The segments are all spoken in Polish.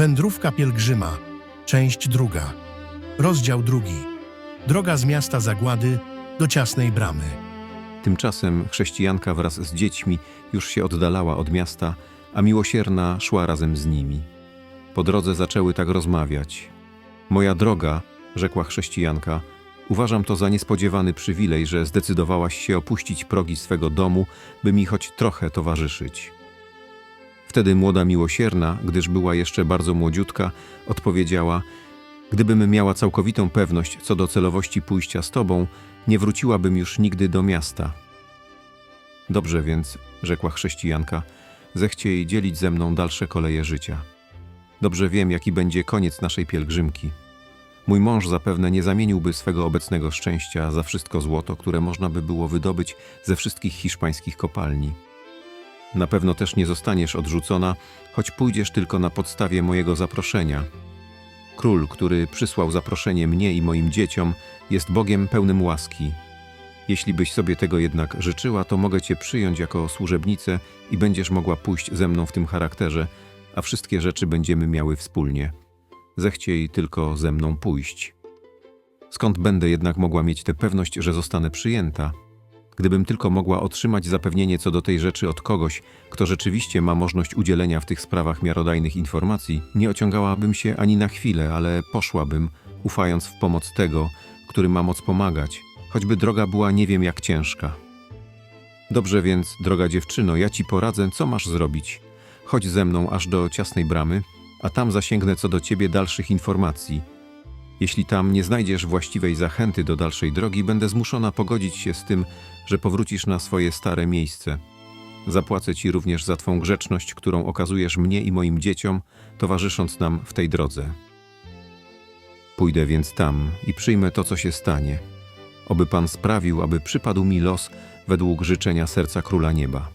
Wędrówka pielgrzyma, część druga, rozdział drugi. Droga z miasta Zagłady do ciasnej bramy. Tymczasem chrześcijanka wraz z dziećmi już się oddalała od miasta, a miłosierna szła razem z nimi. Po drodze zaczęły tak rozmawiać. Moja droga, rzekła chrześcijanka, uważam to za niespodziewany przywilej, że zdecydowałaś się opuścić progi swego domu, by mi choć trochę towarzyszyć. Wtedy młoda miłosierna, gdyż była jeszcze bardzo młodziutka, odpowiedziała: Gdybym miała całkowitą pewność co do celowości pójścia z tobą, nie wróciłabym już nigdy do miasta. Dobrze więc, rzekła chrześcijanka, zechciej dzielić ze mną dalsze koleje życia. Dobrze wiem, jaki będzie koniec naszej pielgrzymki. Mój mąż zapewne nie zamieniłby swego obecnego szczęścia za wszystko złoto, które można by było wydobyć ze wszystkich hiszpańskich kopalni. Na pewno też nie zostaniesz odrzucona, choć pójdziesz tylko na podstawie mojego zaproszenia. Król, który przysłał zaproszenie mnie i moim dzieciom, jest Bogiem pełnym łaski. Jeśli byś sobie tego jednak życzyła, to mogę cię przyjąć jako służebnicę i będziesz mogła pójść ze mną w tym charakterze, a wszystkie rzeczy będziemy miały wspólnie. Zechciej tylko ze mną pójść. Skąd będę jednak mogła mieć tę pewność, że zostanę przyjęta? Gdybym tylko mogła otrzymać zapewnienie co do tej rzeczy od kogoś, kto rzeczywiście ma możliwość udzielenia w tych sprawach miarodajnych informacji, nie ociągałabym się ani na chwilę, ale poszłabym, ufając w pomoc tego, który ma moc pomagać, choćby droga była nie wiem jak ciężka. Dobrze więc, droga dziewczyno, ja ci poradzę, co masz zrobić. Chodź ze mną aż do ciasnej bramy, a tam zasięgnę co do ciebie dalszych informacji. Jeśli tam nie znajdziesz właściwej zachęty do dalszej drogi, będę zmuszona pogodzić się z tym, że powrócisz na swoje stare miejsce. Zapłacę ci również za twą grzeczność, którą okazujesz mnie i moim dzieciom, towarzysząc nam w tej drodze. Pójdę więc tam i przyjmę to, co się stanie. Oby Pan sprawił, aby przypadł mi los według życzenia serca Króla Nieba.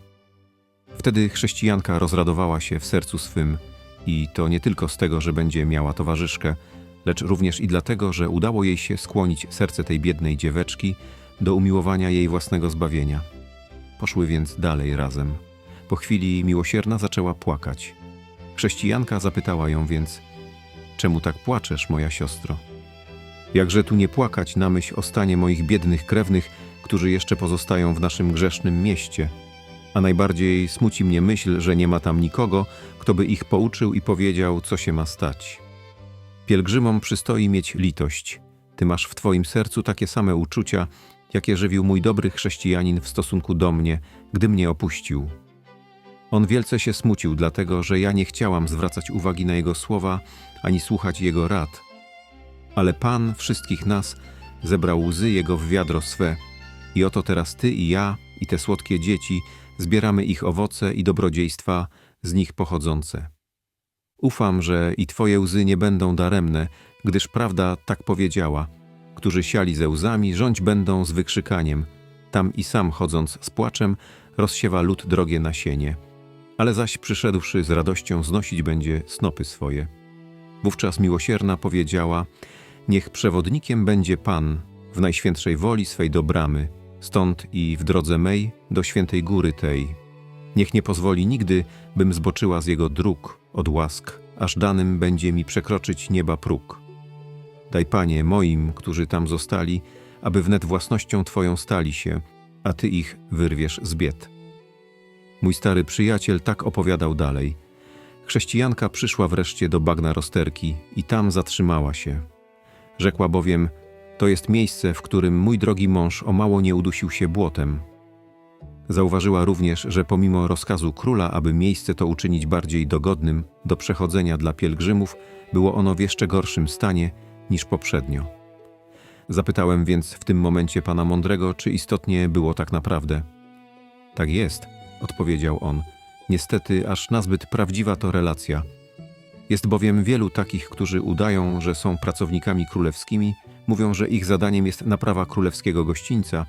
Wtedy chrześcijanka rozradowała się w sercu swym i to nie tylko z tego, że będzie miała towarzyszkę, lecz również i dlatego, że udało jej się skłonić serce tej biednej dzieweczki do umiłowania jej własnego zbawienia. Poszły więc dalej razem. Po chwili miłosierna zaczęła płakać. Chrześcijanka zapytała ją więc: Czemu tak płaczesz, moja siostro? Jakże tu nie płakać na myśl o stanie moich biednych krewnych, którzy jeszcze pozostają w naszym grzesznym mieście. A najbardziej smuci mnie myśl, że nie ma tam nikogo, kto by ich pouczył i powiedział, co się ma stać. Pielgrzymom przystoi mieć litość. Ty masz w twoim sercu takie same uczucia, jakie żywił mój dobry chrześcijanin w stosunku do mnie, gdy mnie opuścił. On wielce się smucił, dlatego że ja nie chciałam zwracać uwagi na jego słowa ani słuchać jego rad. Ale Pan wszystkich nas zebrał łzy jego w wiadro swe, i oto teraz ty i ja i te słodkie dzieci zbieramy ich owoce i dobrodziejstwa z nich pochodzące. Ufam, że i Twoje łzy nie będą daremne, gdyż prawda tak powiedziała. Którzy siali ze łzami, rządź będą z wykrzykaniem. Tam i sam chodząc z płaczem, rozsiewa lud drogie nasienie. Ale zaś przyszedłszy z radością znosić będzie snopy swoje. Wówczas miłosierna powiedziała, niech przewodnikiem będzie Pan w najświętszej woli swej do bramy, stąd i w drodze mej do świętej góry tej. Niech nie pozwoli nigdy, bym zboczyła z jego dróg od łask, aż danym będzie mi przekroczyć nieba próg. Daj, Panie, moim, którzy tam zostali, aby wnet własnością Twoją stali się, a Ty ich wyrwiesz z bied. Mój stary przyjaciel tak opowiadał dalej. Chrześcijanka przyszła wreszcie do bagna rozterki i tam zatrzymała się. Rzekła bowiem, to jest miejsce, w którym mój drogi mąż o mało nie udusił się błotem. Zauważyła również, że pomimo rozkazu króla, aby miejsce to uczynić bardziej dogodnym do przechodzenia dla pielgrzymów, było ono w jeszcze gorszym stanie niż poprzednio. Zapytałem więc w tym momencie pana mądrego, czy istotnie było tak naprawdę. Tak jest, odpowiedział on. Niestety, aż nazbyt prawdziwa to relacja. Jest bowiem wielu takich, którzy udają, że są pracownikami królewskimi, mówią, że ich zadaniem jest naprawa królewskiego gościńca,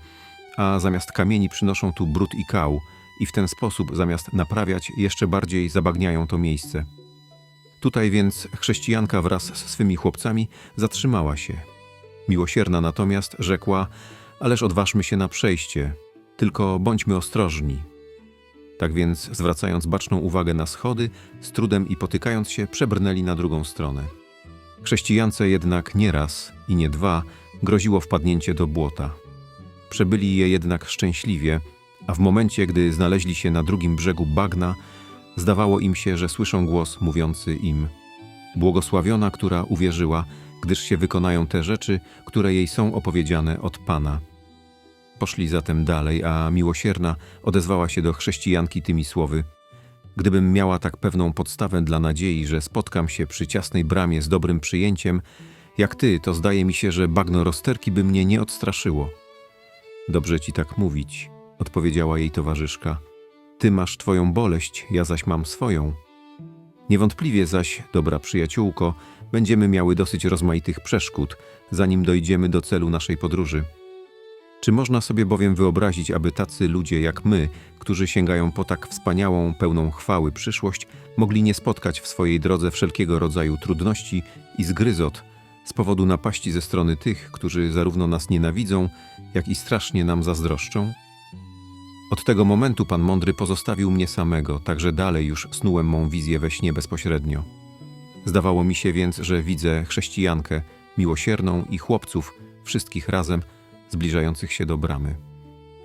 a zamiast kamieni przynoszą tu brud i kał i w ten sposób zamiast naprawiać jeszcze bardziej zabagniają to miejsce. Tutaj więc chrześcijanka wraz z swymi chłopcami zatrzymała się. Miłosierna natomiast rzekła, ależ odważmy się na przejście, tylko bądźmy ostrożni. Tak więc, zwracając baczną uwagę na schody, z trudem i potykając się, przebrnęli na drugą stronę. Chrześcijance jednak nie raz i nie dwa groziło wpadnięcie do błota. Przebyli je jednak szczęśliwie, a w momencie, gdy znaleźli się na drugim brzegu bagna, zdawało im się, że słyszą głos mówiący im: Błogosławiona, która uwierzyła, gdyż się wykonają te rzeczy, które jej są opowiedziane od Pana. Poszli zatem dalej, a miłosierna odezwała się do chrześcijanki tymi słowy: Gdybym miała tak pewną podstawę dla nadziei, że spotkam się przy ciasnej bramie z dobrym przyjęciem, jak ty, to zdaje mi się, że bagno rozterki by mnie nie odstraszyło. Dobrze ci tak mówić, odpowiedziała jej towarzyszka. Ty masz twoją boleść, ja zaś mam swoją. Niewątpliwie zaś, dobra przyjaciółko, będziemy miały dosyć rozmaitych przeszkód, zanim dojdziemy do celu naszej podróży. Czy można sobie bowiem wyobrazić, aby tacy ludzie jak my, którzy sięgają po tak wspaniałą, pełną chwały przyszłość, mogli nie spotkać w swojej drodze wszelkiego rodzaju trudności i zgryzot z powodu napaści ze strony tych, którzy zarówno nas nienawidzą, jak i strasznie nam zazdroszczą? Od tego momentu Pan Mądry pozostawił mnie samego, także dalej już snułem mą wizję we śnie bezpośrednio. Zdawało mi się więc, że widzę chrześcijankę, miłosierną i chłopców, wszystkich razem, zbliżających się do bramy.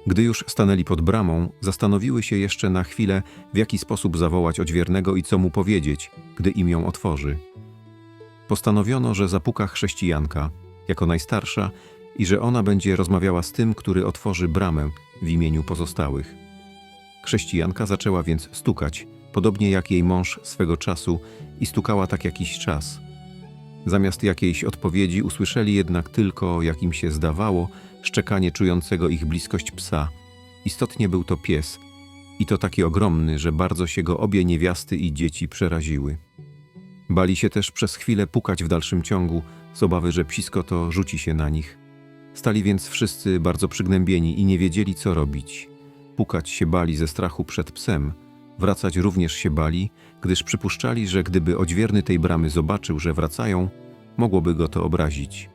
Gdy już stanęli pod bramą, zastanowiły się jeszcze na chwilę, w jaki sposób zawołać odźwiernego i co mu powiedzieć, gdy im ją otworzy. Postanowiono, że zapuka chrześcijanka, jako najstarsza, i że ona będzie rozmawiała z tym, który otworzy bramę w imieniu pozostałych. Chrześcijanka zaczęła więc stukać, podobnie jak jej mąż swego czasu, i stukała tak jakiś czas. Zamiast jakiejś odpowiedzi usłyszeli jednak tylko, jak im się zdawało, szczekanie czującego ich bliskość psa. Istotnie był to pies, i to taki ogromny, że bardzo się go obie niewiasty i dzieci przeraziły. Bali się też przez chwilę pukać w dalszym ciągu, z obawy, że psisko to rzuci się na nich. Stali więc wszyscy bardzo przygnębieni i nie wiedzieli, co robić. Pukać się bali ze strachu przed psem, wracać również się bali, gdyż przypuszczali, że gdyby odźwierny tej bramy zobaczył, że wracają, mogłoby go to obrazić.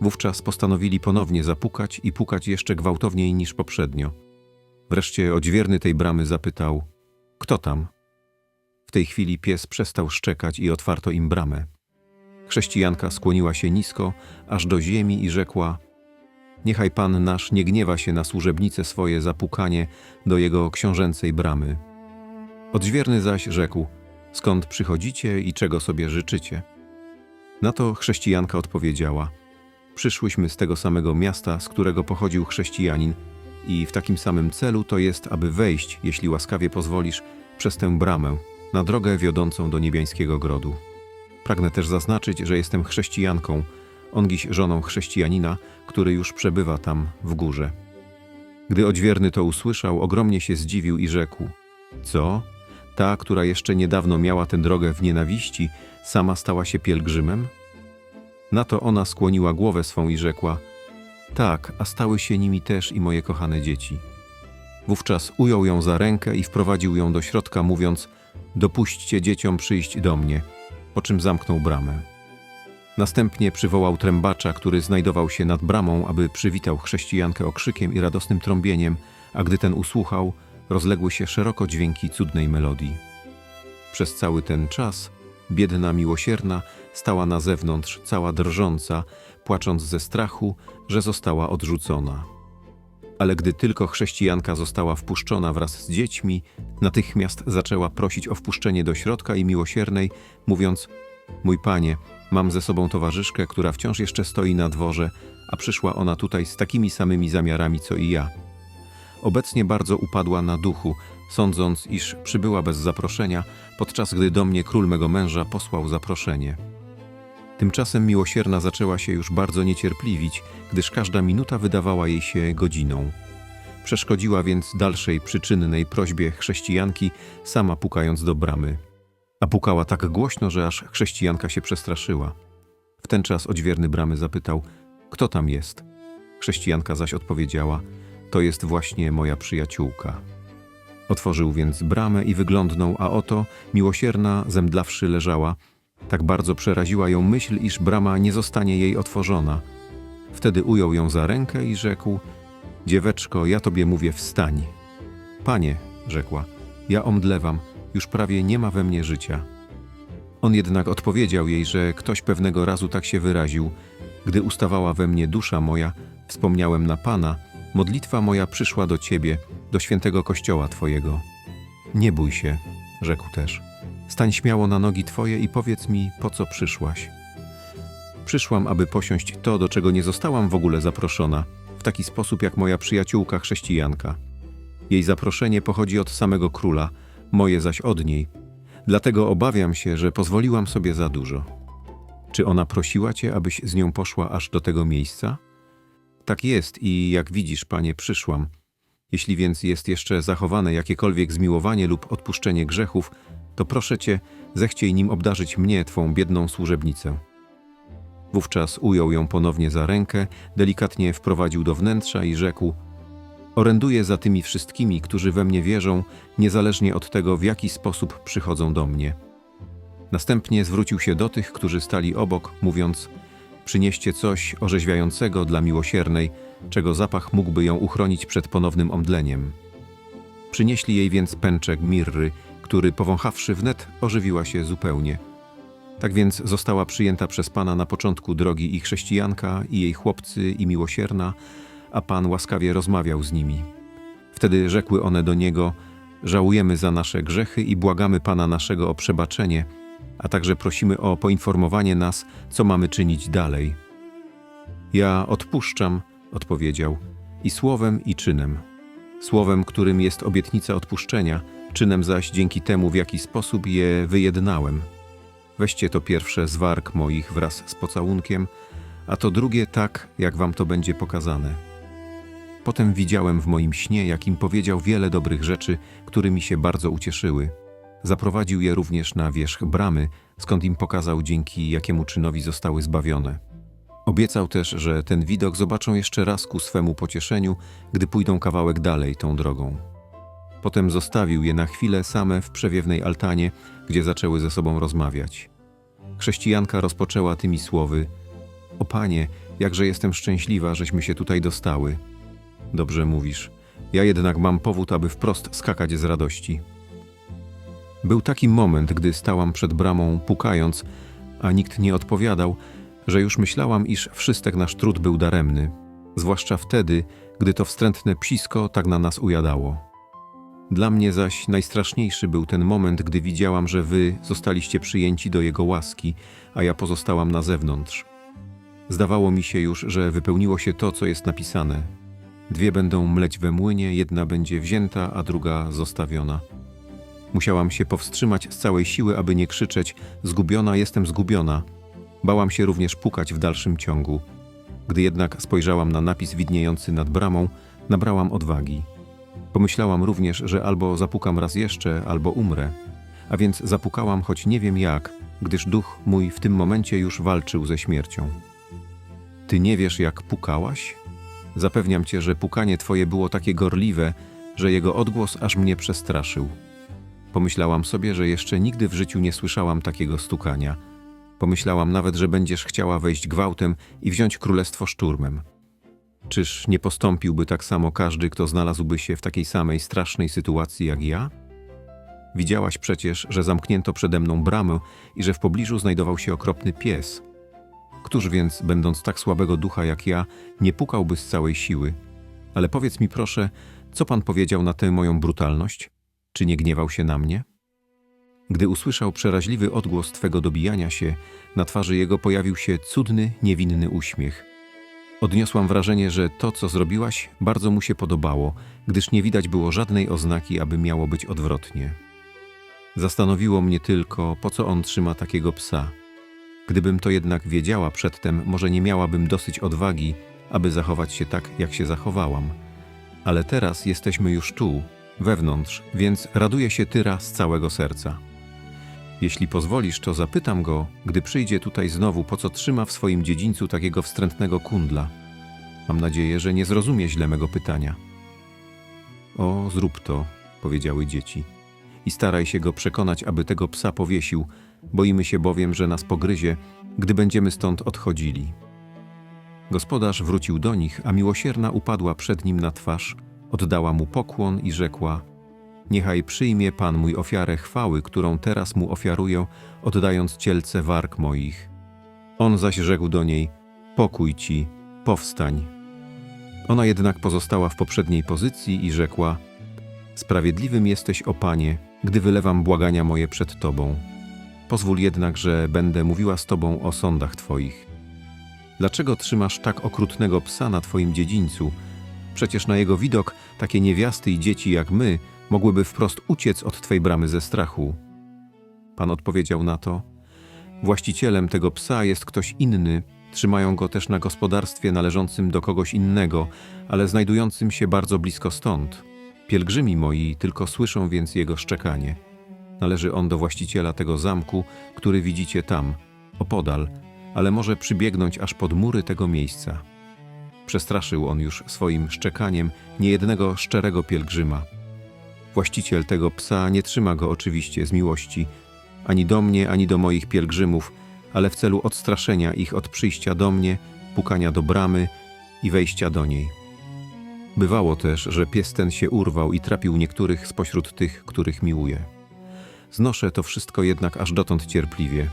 Wówczas postanowili ponownie zapukać i pukać jeszcze gwałtowniej niż poprzednio. Wreszcie odźwierny tej bramy zapytał: Kto tam? W tej chwili pies przestał szczekać i otwarto im bramę. Chrześcijanka skłoniła się nisko, aż do ziemi i rzekła: Niechaj Pan nasz nie gniewa się na służebnice swoje zapukanie do jego książęcej bramy. Odźwierny zaś rzekł: Skąd przychodzicie i czego sobie życzycie? Na to chrześcijanka odpowiedziała: Przyszłyśmy z tego samego miasta, z którego pochodził chrześcijanin, i w takim samym celu to jest, aby wejść, jeśli łaskawie pozwolisz, przez tę bramę, na drogę wiodącą do niebiańskiego grodu. Pragnę też zaznaczyć, że jestem chrześcijanką, ongiś żoną chrześcijanina, który już przebywa tam w górze. Gdy odźwierny to usłyszał, ogromnie się zdziwił i rzekł: Co? Ta, która jeszcze niedawno miała tę drogę w nienawiści, sama stała się pielgrzymem? Na to ona skłoniła głowę swą i rzekła: Tak, a stały się nimi też i moje kochane dzieci. Wówczas ujął ją za rękę i wprowadził ją do środka, mówiąc: Dopuśćcie dzieciom przyjść do mnie, po czym zamknął bramę. Następnie przywołał trębacza, który znajdował się nad bramą, aby przywitał chrześcijankę okrzykiem i radosnym trąbieniem, a gdy ten usłuchał, rozległy się szeroko dźwięki cudnej melodii. Przez cały ten czas biedna miłosierna stała na zewnątrz, cała drżąca, płacząc ze strachu, że została odrzucona. Ale gdy tylko chrześcijanka została wpuszczona wraz z dziećmi, natychmiast zaczęła prosić o wpuszczenie do środka i miłosiernej, mówiąc: Mój panie, mam ze sobą towarzyszkę, która wciąż jeszcze stoi na dworze, a przyszła ona tutaj z takimi samymi zamiarami co i ja. Obecnie bardzo upadła na duchu, sądząc, iż przybyła bez zaproszenia, podczas gdy do mnie król mego męża posłał zaproszenie. Tymczasem miłosierna zaczęła się już bardzo niecierpliwić, gdyż każda minuta wydawała jej się godziną. Przeszkodziła więc dalszej przyczynnej prośbie chrześcijanki, sama pukając do bramy. A pukała tak głośno, że aż chrześcijanka się przestraszyła. W ten czas odźwierny bramy zapytał, kto tam jest? Chrześcijanka zaś odpowiedziała, to jest właśnie moja przyjaciółka. Otworzył więc bramę i wyglądnął, a oto miłosierna, zemdlawszy, leżała. Tak bardzo przeraziła ją myśl, iż brama nie zostanie jej otworzona. Wtedy ujął ją za rękę i rzekł: Dzieweczko, ja tobie mówię, wstań. Panie, rzekła, Ja omdlewam, już prawie nie ma we mnie życia. On jednak odpowiedział jej, że ktoś pewnego razu tak się wyraził. Gdy ustawała we mnie dusza moja, wspomniałem na Pana, modlitwa moja przyszła do Ciebie, do świętego kościoła Twojego. Nie bój się, rzekł też. Stań śmiało na nogi Twoje i powiedz mi, po co przyszłaś. Przyszłam, aby posiąść to, do czego nie zostałam w ogóle zaproszona, w taki sposób jak moja przyjaciółka chrześcijanka. Jej zaproszenie pochodzi od samego króla, moje zaś od niej. Dlatego obawiam się, że pozwoliłam sobie za dużo. Czy ona prosiła cię, abyś z nią poszła aż do tego miejsca? Tak jest i jak widzisz, panie, przyszłam. Jeśli więc jest jeszcze zachowane jakiekolwiek zmiłowanie lub odpuszczenie grzechów, to proszę cię, zechciej nim obdarzyć mnie, twą biedną służebnicę. Wówczas ujął ją ponownie za rękę, delikatnie wprowadził do wnętrza i rzekł: Oręduję za tymi wszystkimi, którzy we mnie wierzą, niezależnie od tego, w jaki sposób przychodzą do mnie. Następnie zwrócił się do tych, którzy stali obok, mówiąc: Przynieście coś orzeźwiającego dla miłosiernej, czego zapach mógłby ją uchronić przed ponownym omdleniem. Przynieśli jej więc pęczek mirry, który powąchawszy wnet, ożywiła się zupełnie. Tak więc została przyjęta przez Pana na początku drogi i chrześcijanka, i jej chłopcy, i miłosierna, a Pan łaskawie rozmawiał z nimi. Wtedy rzekły one do Niego, żałujemy za nasze grzechy i błagamy Pana naszego o przebaczenie, a także prosimy o poinformowanie nas, co mamy czynić dalej. Ja odpuszczam, odpowiedział, i słowem i czynem. Słowem, którym jest obietnica odpuszczenia, czynem zaś dzięki temu, w jaki sposób je wyjednałem. Weźcie to pierwsze z warg moich wraz z pocałunkiem, a to drugie tak, jak wam to będzie pokazane. Potem widziałem w moim śnie, jak im powiedział wiele dobrych rzeczy, którymi się bardzo ucieszyły. Zaprowadził je również na wierzch bramy, skąd im pokazał, dzięki jakiemu czynowi zostały zbawione. Obiecał też, że ten widok zobaczą jeszcze raz ku swemu pocieszeniu, gdy pójdą kawałek dalej tą drogą. Potem zostawił je na chwilę same w przewiewnej altanie, gdzie zaczęły ze sobą rozmawiać. Chrześcijanka rozpoczęła tymi słowy: O panie, jakże jestem szczęśliwa, żeśmy się tutaj dostały. Dobrze mówisz. Ja jednak mam powód, aby wprost skakać z radości. Był taki moment, gdy stałam przed bramą, pukając, a nikt nie odpowiadał, że już myślałam, iż wszystek nasz trud był daremny, zwłaszcza wtedy, gdy to wstrętne psisko tak na nas ujadało. Dla mnie zaś najstraszniejszy był ten moment, gdy widziałam, że wy zostaliście przyjęci do jego łaski, a ja pozostałam na zewnątrz. Zdawało mi się już, że wypełniło się to, co jest napisane. Dwie będą mleć we młynie, jedna będzie wzięta, a druga zostawiona. Musiałam się powstrzymać z całej siły, aby nie krzyczeć: Zgubiona, jestem zgubiona. Bałam się również pukać w dalszym ciągu. Gdy jednak spojrzałam na napis widniejący nad bramą, nabrałam odwagi. Pomyślałam również, że albo zapukam raz jeszcze, albo umrę. A więc zapukałam, choć nie wiem jak, gdyż duch mój w tym momencie już walczył ze śmiercią. Ty nie wiesz, jak pukałaś? Zapewniam cię, że pukanie twoje było takie gorliwe, że jego odgłos aż mnie przestraszył. Pomyślałam sobie, że jeszcze nigdy w życiu nie słyszałam takiego stukania. Pomyślałam nawet, że będziesz chciała wejść gwałtem i wziąć królestwo szturmem. Czyż nie postąpiłby tak samo każdy, kto znalazłby się w takiej samej strasznej sytuacji jak ja? Widziałaś przecież, że zamknięto przede mną bramę i że w pobliżu znajdował się okropny pies. Któż więc, będąc tak słabego ducha jak ja, nie pukałby z całej siły? Ale powiedz mi proszę, co pan powiedział na tę moją brutalność? Czy nie gniewał się na mnie? Gdy usłyszał przeraźliwy odgłos twego dobijania się, na twarzy jego pojawił się cudny, niewinny uśmiech. Odniosłam wrażenie, że to, co zrobiłaś, bardzo mu się podobało, gdyż nie widać było żadnej oznaki, aby miało być odwrotnie. Zastanowiło mnie tylko, po co on trzyma takiego psa. Gdybym to jednak wiedziała przedtem, może nie miałabym dosyć odwagi, aby zachować się tak, jak się zachowałam. Ale teraz jesteśmy już tu, wewnątrz, więc raduję się Tyra z całego serca. Jeśli pozwolisz, to zapytam go, gdy przyjdzie tutaj znowu, po co trzyma w swoim dziedzińcu takiego wstrętnego kundla. Mam nadzieję, że nie zrozumie źle mego pytania. O, zrób to, powiedziały dzieci. I staraj się go przekonać, aby tego psa powiesił. Boimy się bowiem, że nas pogryzie, gdy będziemy stąd odchodzili. Gospodarz wrócił do nich, a miłosierna upadła przed nim na twarz, oddała mu pokłon i rzekła: Niechaj przyjmie Pan mój ofiarę chwały, którą teraz mu ofiaruję, oddając cielce warg moich. On zaś rzekł do niej: Pokój ci, powstań. Ona jednak pozostała w poprzedniej pozycji i rzekła: Sprawiedliwym jesteś, o Panie, gdy wylewam błagania moje przed Tobą. Pozwól jednak, że będę mówiła z Tobą o sądach Twoich. Dlaczego trzymasz tak okrutnego psa na Twoim dziedzińcu? Przecież na jego widok takie niewiasty i dzieci jak my mogłyby wprost uciec od Twej bramy ze strachu. Pan odpowiedział na to: Właścicielem tego psa jest ktoś inny, trzymają go też na gospodarstwie należącym do kogoś innego, ale znajdującym się bardzo blisko stąd. Pielgrzymi moi tylko słyszą więc jego szczekanie. Należy on do właściciela tego zamku, który widzicie tam, opodal, ale może przybiegnąć aż pod mury tego miejsca. Przestraszył on już swoim szczekaniem niejednego szczerego pielgrzyma. Właściciel tego psa nie trzyma go oczywiście z miłości, ani do mnie, ani do moich pielgrzymów, ale w celu odstraszenia ich od przyjścia do mnie, pukania do bramy i wejścia do niej. Bywało też, że pies ten się urwał i trapił niektórych spośród tych, których miłuje. Znoszę to wszystko jednak aż dotąd cierpliwie.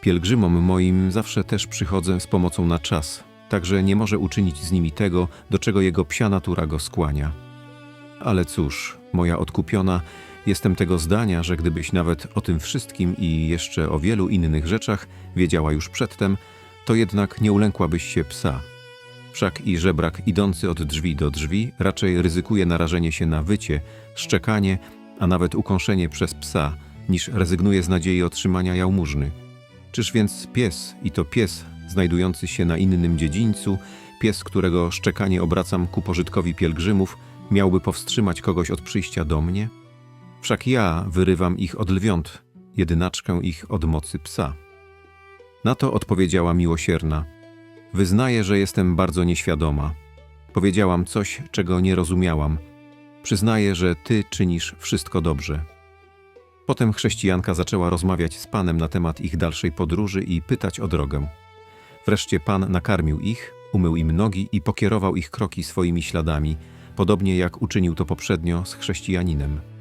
Pielgrzymom moim zawsze też przychodzę z pomocą na czas, także nie może uczynić z nimi tego, do czego jego psia natura go skłania. Ale cóż, moja odkupiona, jestem tego zdania, że gdybyś nawet o tym wszystkim i jeszcze o wielu innych rzeczach wiedziała już przedtem, to jednak nie ulękłabyś się psa. Wszak i żebrak idący od drzwi do drzwi raczej ryzykuje narażenie się na wycie, szczekanie, a nawet ukąszenie przez psa, niż rezygnuje z nadziei otrzymania jałmużny. Czyż więc pies, i to pies znajdujący się na innym dziedzińcu, pies, którego szczekanie obracam ku pożytkowi pielgrzymów, miałby powstrzymać kogoś od przyjścia do mnie? Wszak ja wyrywam ich od lwiąt, jedynaczkę ich od mocy psa. Na to odpowiedziała miłosierna. Wyznaję, że jestem bardzo nieświadoma. Powiedziałam coś, czego nie rozumiałam. Przyznaję, że ty czynisz wszystko dobrze. Potem chrześcijanka zaczęła rozmawiać z panem na temat ich dalszej podróży i pytać o drogę. Wreszcie pan nakarmił ich, umył im nogi i pokierował ich kroki swoimi śladami, podobnie jak uczynił to poprzednio z chrześcijaninem.